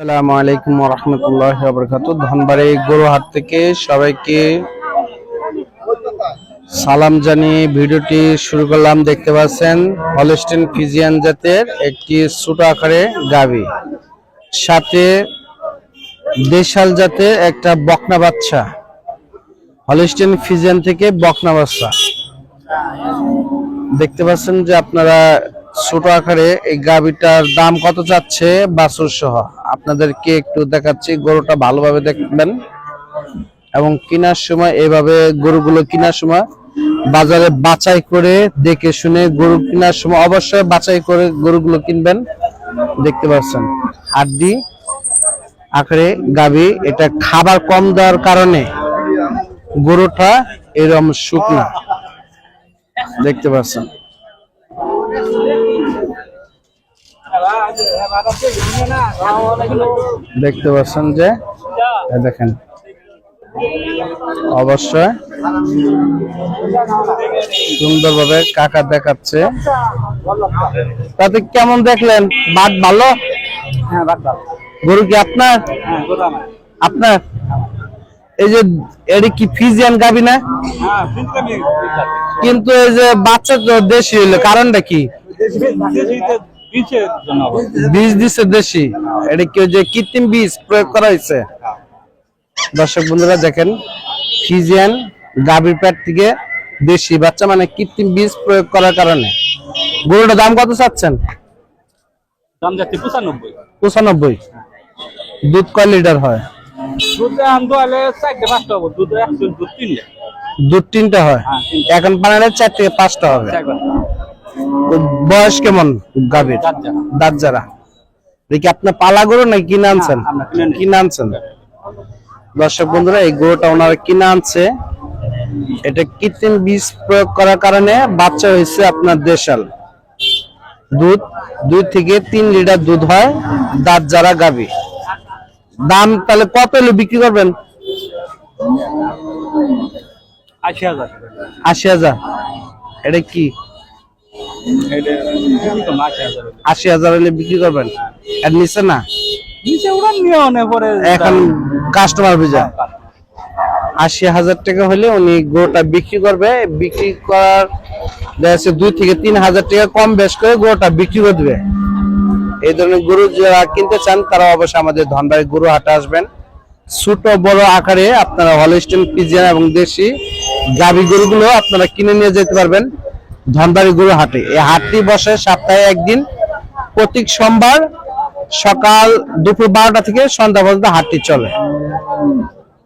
আসসালামু আলাইকুম রহমতুল্লাহ বরকাত ধনবাড়ি গরুহাট থেকে সবাইকে সালাম জানিয়ে ভিডিওটি শুরু করলাম। দেখতে পাচ্ছেন, হলস্টেন ফিজিয়ান জাতের একটি ছোট আকারে গাবি সাথে দেশাল জাতের একটা বকনা বাচ্চা। হলস্টেন ফিজিয়ান থেকে বকনা বাচ্চা। দেখতে পাচ্ছেন যে আপনারা ছোট আকারে এই গাবিটার দাম কত চাচ্ছে? বাছুর সহ। আপনাদেরকে একটু দেখাচ্ছি, গরুটা ভালোভাবে দেখবেন। এবং কেনার সময় এইভাবে গরুগুলো কেনার সময় বাজারে বাছাই করে দেখে শুনে গরু কেনার সময় অবশ্যই বাছাই করে গরুগুলো কিনবেন। দেখতে পাচ্ছেন, হাড্ডি আকারে গাবি এটা খাবার কম দেওয়ার কারণে গরুটা এরকম শুকনা। দেখতে পাচ্ছেন। দেখতে পাচ্ছেন যে দেখেন। অবশ্যই সুন্দরভাবে কাকা দেখাচ্ছে। তাতে কেমন দেখলেন? ভালো? হ্যাঁ বাদ দাও গরু কি আপনার? হ্যাঁ আপনার? এই যে এটি কি ফিজিয়ান গাবি না? হ্যাঁ কিন্তু এই যে বাচ্চা তো দেশি হইল কারণটা কি? বীজ দিছে দেশি। এটা কি যে কৃত্রিম বীজ প্রয়োগ করা হয়েছে। দর্শক বন্ধুরা দেখেন ফিজিয়ান গাভীর পেট থেকে দেশি বাচ্চা মানে কৃত্রিম বীজ প্রয়োগ করার কারণে। গরুটার দাম কত চাচ্ছেন? দাম যাচ্ছে পঁচানব্বই। পঁচানব্বই। দুধ কয় লিটার হয়? দুধ তিনটে। হয়। হ্যাঁ, এখন পানালে চার থেকে পাঁচটা হবে। বয়স কেমন গাভীর? দাঁত যারা। দেখি আপনার পালা গরু নাকি কিনে আনছেন? কিনে আনছেন? দর্শক বন্ধুরা এই গরুটা ওনারা কিনে আনছে। এটা কৃত্রিম বীজ প্রয়োগ করার কারণে বাচ্চা হয়েছে আপনার দেশাল। দুধ দুই থেকে তিন লিটার দুধ হয় দাঁত যারা গাবি দাম তাহলে কত হলে বিক্রি করবেন? আশি হাজার। আশি হাজার। এটা কি? আশি হাজার হলে। বিক্রি করবেন? এর নিচে না? এখন কাস্টমার ভিজা। আশি হাজার টাকা হলে উনি গরুটা বিক্রি করবে। বিক্রি করার দেখা দুই থেকে তিন হাজার টাকা কম বেশ করে গরুটা বিক্রি করে দেবে। এই ধরনের গরু যারা কিনতে চান তারা অবশ্যই আমাদের ধনবাড়ি গরু হাটে আসবেন। ছোট বড় আকারে আপনারা হলস্টেন পিজিয়ান এবং দেশি গাভী গরুগুলো আপনারা কিনে নিয়ে যেতে পারবেন। ধনবাড়ি গরু হাটে এই হাটটি বসে সপ্তাহে একদিন প্রত্যেক সোমবার সকাল দুপুর বারোটা থেকে সন্ধ্যা পর্যন্ত হাটটি চলে।